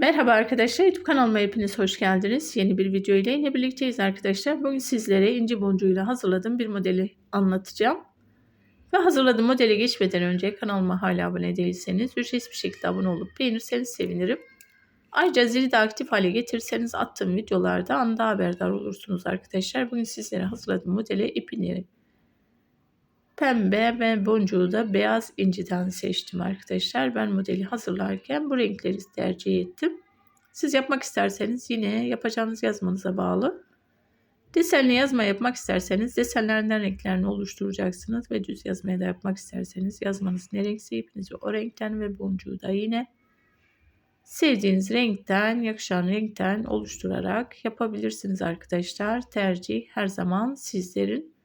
Merhaba arkadaşlar, YouTube kanalıma hepiniz hoş geldiniz. Yeni bir video ile yine birlikteyiz arkadaşlar. Bugün sizlere inci boncuğuyla hazırladığım bir modeli anlatacağım. Ve hazırladığım modele geçmeden önce kanalıma hala abone değilseniz ücretsiz bir şekilde abone olup beğenirseniz sevinirim. Ayrıca zili de aktif hale getirirseniz attığım videolarda anda haberdar olursunuz arkadaşlar. Bugün sizlere hazırladığım modele ipini pembe ve boncuğu da beyaz inciden seçtim arkadaşlar. Ben modeli hazırlarken bu renkleri tercih ettim. Siz yapmak isterseniz yine yapacağınız yazmanıza bağlı. Desenli yazma yapmak isterseniz desenlerden renklerini oluşturacaksınız ve düz yazmaya da yapmak isterseniz yazmanız ne renkse ipinizi o renkten ve boncuğu da yine sevdiğiniz renkten, yakışan renkten oluşturarak yapabilirsiniz arkadaşlar. Tercih her zaman sizlerin.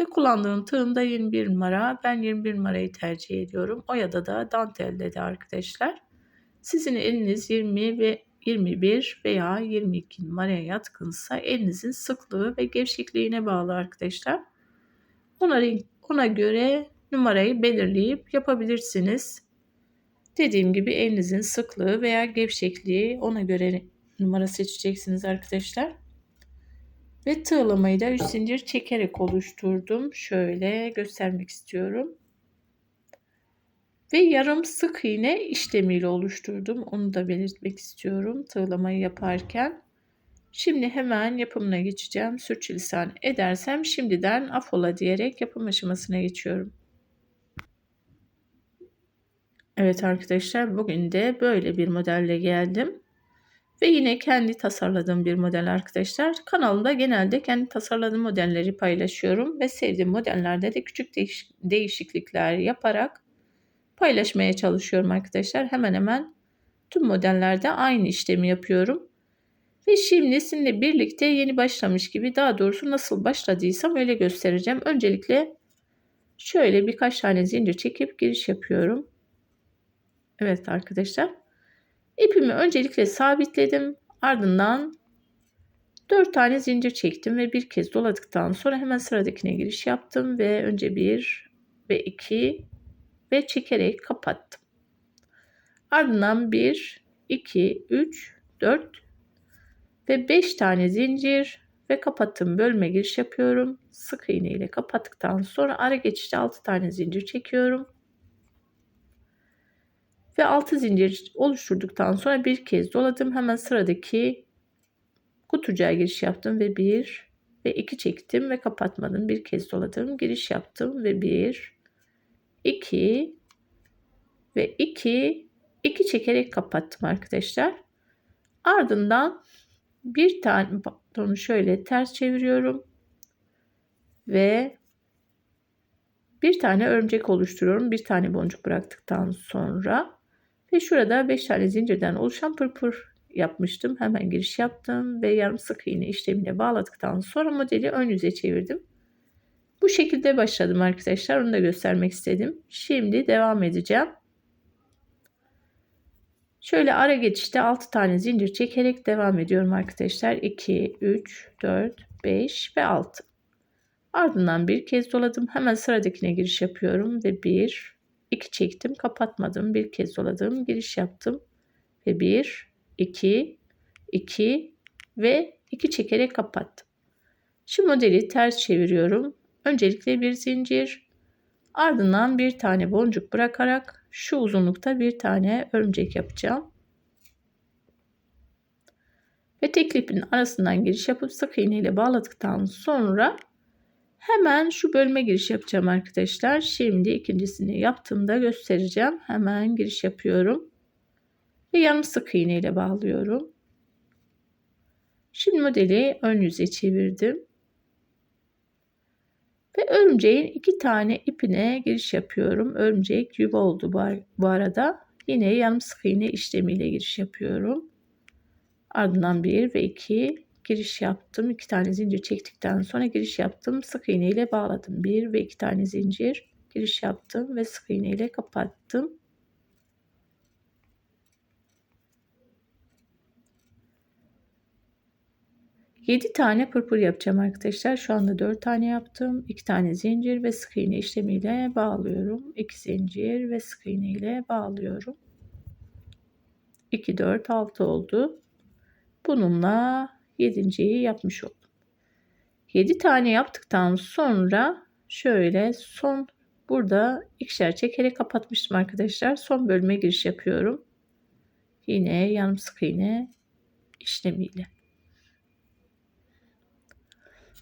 Ve kullandığım tığımda 21 numara. Ben 21 numarayı tercih ediyorum. Oyada da dantelde de arkadaşlar. Sizin eliniz 20 ve 21 veya 22 numaraya yatkınsa elinizin sıklığı ve gevşekliğine bağlı arkadaşlar. Ona, ona göre numarayı belirleyip yapabilirsiniz. Dediğim gibi elinizin sıklığı veya gevşekliği ona göre numara seçeceksiniz arkadaşlar. Ve tığlamayı da 3 zincir çekerek oluşturdum. Şöyle göstermek istiyorum. Ve yarım sık iğne işlemiyle oluşturdum. Onu da belirtmek istiyorum tığlamayı yaparken. Şimdi hemen yapımına geçeceğim. Sürçülisan edersem şimdiden afola diyerek yapım aşamasına geçiyorum. Evet arkadaşlar bugün de böyle bir modelle geldim. Ve yine kendi tasarladığım bir model arkadaşlar. Kanalımda genelde kendi tasarladığım modelleri paylaşıyorum. Ve sevdiğim modellerde de küçük değiş değişiklikler yaparak paylaşmaya çalışıyorum arkadaşlar. Hemen hemen tüm modellerde aynı işlemi yapıyorum. Ve şimdi sizinle birlikte yeni başlamış gibi daha doğrusu nasıl başladıysam öyle göstereceğim. Öncelikle şöyle birkaç tane zincir çekip giriş yapıyorum. Evet arkadaşlar. İpimi öncelikle sabitledim. Ardından 4 tane zincir çektim ve bir kez doladıktan sonra hemen sıradakine giriş yaptım ve önce 1 ve 2 ve çekerek kapattım. Ardından 1, 2, 3, 4 ve 5 tane zincir ve kapattım bölme giriş yapıyorum. Sık iğne ile kapattıktan sonra ara geçişte 6 tane zincir çekiyorum ve 6 zincir oluşturduktan sonra bir kez doladım. Hemen sıradaki kutucuğa giriş yaptım ve 1 ve 2 çektim ve kapatmadım. Bir kez doladım. Giriş yaptım ve 1 2 ve 2 2 çekerek kapattım arkadaşlar. Ardından bir tane pardon şöyle ters çeviriyorum ve bir tane örümcek oluşturuyorum. Bir tane boncuk bıraktıktan sonra ve şurada 5 tane zincirden oluşan pırpır yapmıştım. Hemen giriş yaptım ve yarım sık iğne işlemine bağladıktan sonra modeli ön yüze çevirdim. Bu şekilde başladım arkadaşlar. Onu da göstermek istedim. Şimdi devam edeceğim. Şöyle ara geçişte 6 tane zincir çekerek devam ediyorum arkadaşlar. 2, 3, 4, 5 ve 6. Ardından bir kez doladım. Hemen sıradakine giriş yapıyorum ve 1, 2 çektim kapatmadım bir kez doladım giriş yaptım ve 1 2 2 ve 2 çekerek kapattım. Şu modeli ters çeviriyorum. Öncelikle bir zincir ardından bir tane boncuk bırakarak şu uzunlukta bir tane örümcek yapacağım. Ve tek ipin arasından giriş yapıp sık iğne ile bağladıktan sonra Hemen şu bölme giriş yapacağım arkadaşlar. Şimdi ikincisini yaptığımda göstereceğim. Hemen giriş yapıyorum. Ve yarım sık iğne ile bağlıyorum. Şimdi modeli ön yüze çevirdim. Ve örümceğin iki tane ipine giriş yapıyorum. Örümcek yuva oldu bu arada. Yine yarım sık iğne işlemiyle giriş yapıyorum. Ardından bir ve iki giriş yaptım. iki tane zincir çektikten sonra giriş yaptım. Sık iğne ile bağladım. Bir ve iki tane zincir giriş yaptım ve sık iğne ile kapattım. Yedi tane pırpır yapacağım arkadaşlar. Şu anda dört tane yaptım. iki tane zincir ve sık iğne işlemiyle bağlıyorum. İki zincir ve sık iğne ile bağlıyorum. 2, 4, 6 oldu. Bununla yedinciyi yapmış oldum. 7 tane yaptıktan sonra şöyle son burada ikişer çekerek kapatmıştım arkadaşlar. Son bölüme giriş yapıyorum. Yine yarım sık iğne işlemiyle.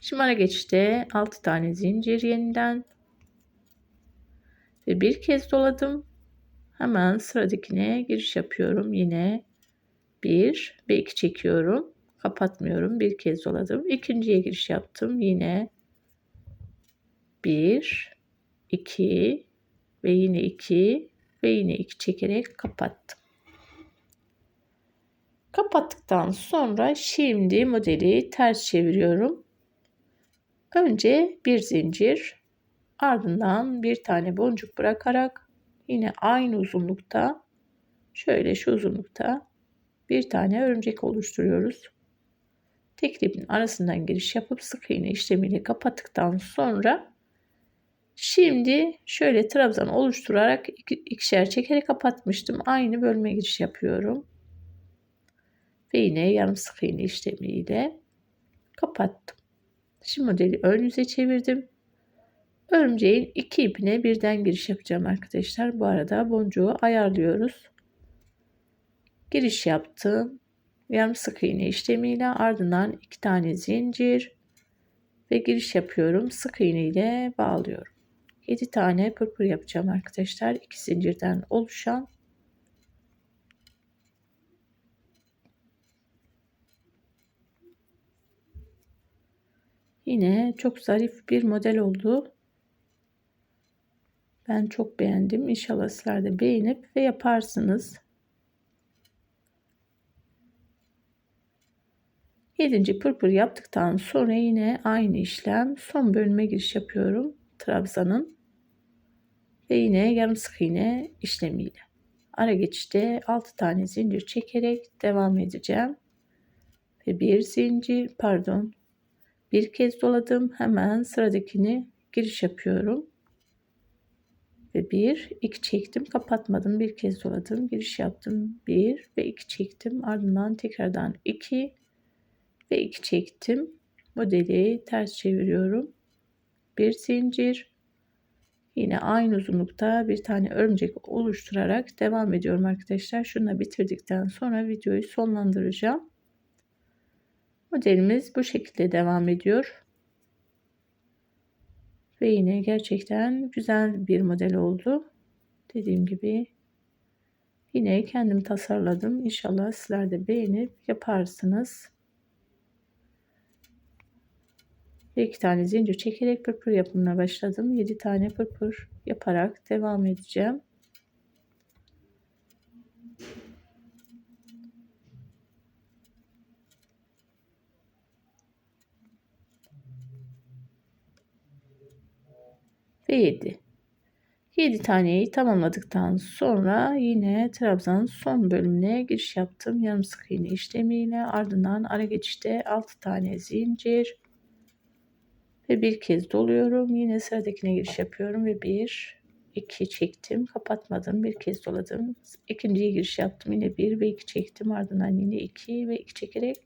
Şimdi ara geçişte 6 tane zincir yeniden ve bir kez doladım. Hemen sıradakine giriş yapıyorum. Yine 1 ve 2 çekiyorum. Kapatmıyorum. Bir kez doladım. İkinciye giriş yaptım. Yine 1 2 ve yine 2 ve yine 2 çekerek kapattım. Kapattıktan sonra şimdi modeli ters çeviriyorum. Önce bir zincir ardından bir tane boncuk bırakarak yine aynı uzunlukta şöyle şu uzunlukta bir tane örümcek oluşturuyoruz. Tek ipin arasından giriş yapıp sık iğne işlemiyle kapattıktan sonra şimdi şöyle trabzan oluşturarak ikişer çekerek kapatmıştım. Aynı bölme giriş yapıyorum. Ve yine yarım sık iğne işlemiyle kapattım. Şimdi modeli ön yüze çevirdim. Örümceğin iki ipine birden giriş yapacağım arkadaşlar. Bu arada boncuğu ayarlıyoruz. Giriş yaptım. Yarım sık iğne işlemiyle ardından iki tane zincir ve giriş yapıyorum. Sık iğne ile bağlıyorum. 7 tane pırpır yapacağım arkadaşlar. İki zincirden oluşan Yine çok zarif bir model oldu. Ben çok beğendim. İnşallah sizler de beğenip ve yaparsınız. 7. pırpır yaptıktan sonra yine aynı işlem son bölüme giriş yapıyorum. Trabzanın ve yine yarım sık iğne işlemiyle. Ara geçişte 6 tane zincir çekerek devam edeceğim. Ve bir zincir pardon bir kez doladım. Hemen sıradakini giriş yapıyorum. Ve bir, iki çektim. Kapatmadım. Bir kez doladım. Giriş yaptım. Bir ve iki çektim. Ardından tekrardan iki ve iki çektim. Modeli ters çeviriyorum. Bir zincir. Yine aynı uzunlukta bir tane örümcek oluşturarak devam ediyorum arkadaşlar. Şunu bitirdikten sonra videoyu sonlandıracağım. Modelimiz bu şekilde devam ediyor. Ve yine gerçekten güzel bir model oldu. Dediğim gibi yine kendim tasarladım. İnşallah sizler de beğenip yaparsınız. Ve iki tane zincir çekerek pırpır yapımına başladım. 7 tane pırpır yaparak devam edeceğim. ve 7. 7 taneyi tamamladıktan sonra yine trabzanın son bölümüne giriş yaptım. Yarım sık iğne işlemiyle ardından ara geçişte 6 tane zincir ve bir kez doluyorum. Yine sıradakine giriş yapıyorum ve 1 2 çektim. Kapatmadım. Bir kez doladım. İkinciye giriş yaptım. Yine 1 ve 2 çektim. Ardından yine 2 ve 2 çekerek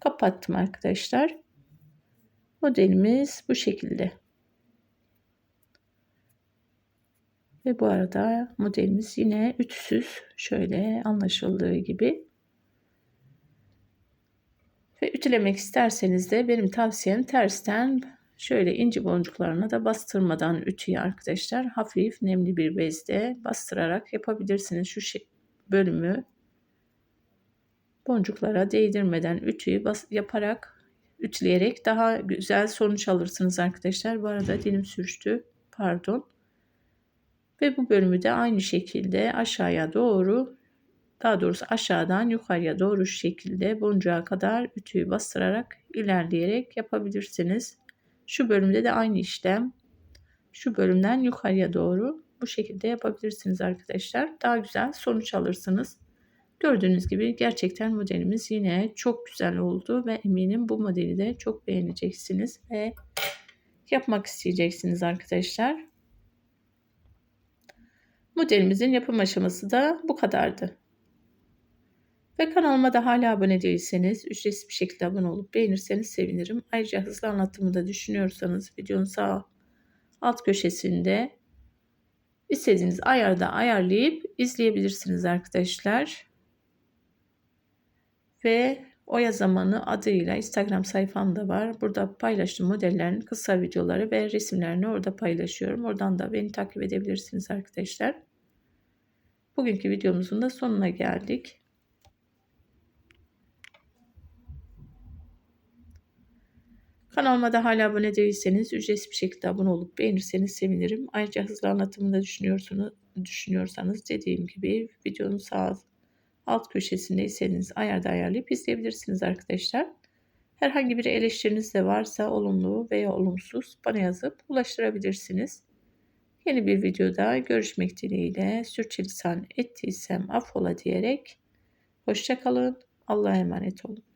kapattım arkadaşlar. Modelimiz bu şekilde. Ve bu arada modelimiz yine ütüsüz. Şöyle anlaşıldığı gibi. Ve ütülemek isterseniz de benim tavsiyem tersten şöyle inci boncuklarına da bastırmadan ütüyü arkadaşlar hafif nemli bir bezde bastırarak yapabilirsiniz. Şu bölümü boncuklara değdirmeden ütüyü yaparak ütüleyerek daha güzel sonuç alırsınız arkadaşlar. Bu arada dilim sürçtü. Pardon. Ve bu bölümü de aynı şekilde aşağıya doğru daha doğrusu aşağıdan yukarıya doğru şekilde boncuğa kadar ütüyü bastırarak ilerleyerek yapabilirsiniz. Şu bölümde de aynı işlem. Şu bölümden yukarıya doğru bu şekilde yapabilirsiniz arkadaşlar. Daha güzel sonuç alırsınız. Gördüğünüz gibi gerçekten modelimiz yine çok güzel oldu ve eminim bu modeli de çok beğeneceksiniz ve yapmak isteyeceksiniz arkadaşlar. Modelimizin yapım aşaması da bu kadardı. Ve kanalıma da hala abone değilseniz ücretsiz bir şekilde abone olup beğenirseniz sevinirim. Ayrıca hızlı anlatımı da düşünüyorsanız videonun sağ alt köşesinde istediğiniz ayarda ayarlayıp izleyebilirsiniz arkadaşlar. Ve Oya Zamanı adıyla Instagram sayfamda var. Burada paylaştığım modellerin kısa videoları ve resimlerini orada paylaşıyorum. Oradan da beni takip edebilirsiniz arkadaşlar. Bugünkü videomuzun da sonuna geldik. Kanalıma da hala abone değilseniz ücretsiz bir şekilde abone olup beğenirseniz sevinirim. Ayrıca hızlı anlatımını da düşünüyorsanız, dediğim gibi videonun sağ alt köşesindeyseniz ayarda ayarlayıp izleyebilirsiniz arkadaşlar. Herhangi bir eleştiriniz de varsa olumlu veya olumsuz bana yazıp ulaştırabilirsiniz. Yeni bir videoda görüşmek dileğiyle sürçülisan ettiysem affola diyerek hoşçakalın. Allah'a emanet olun.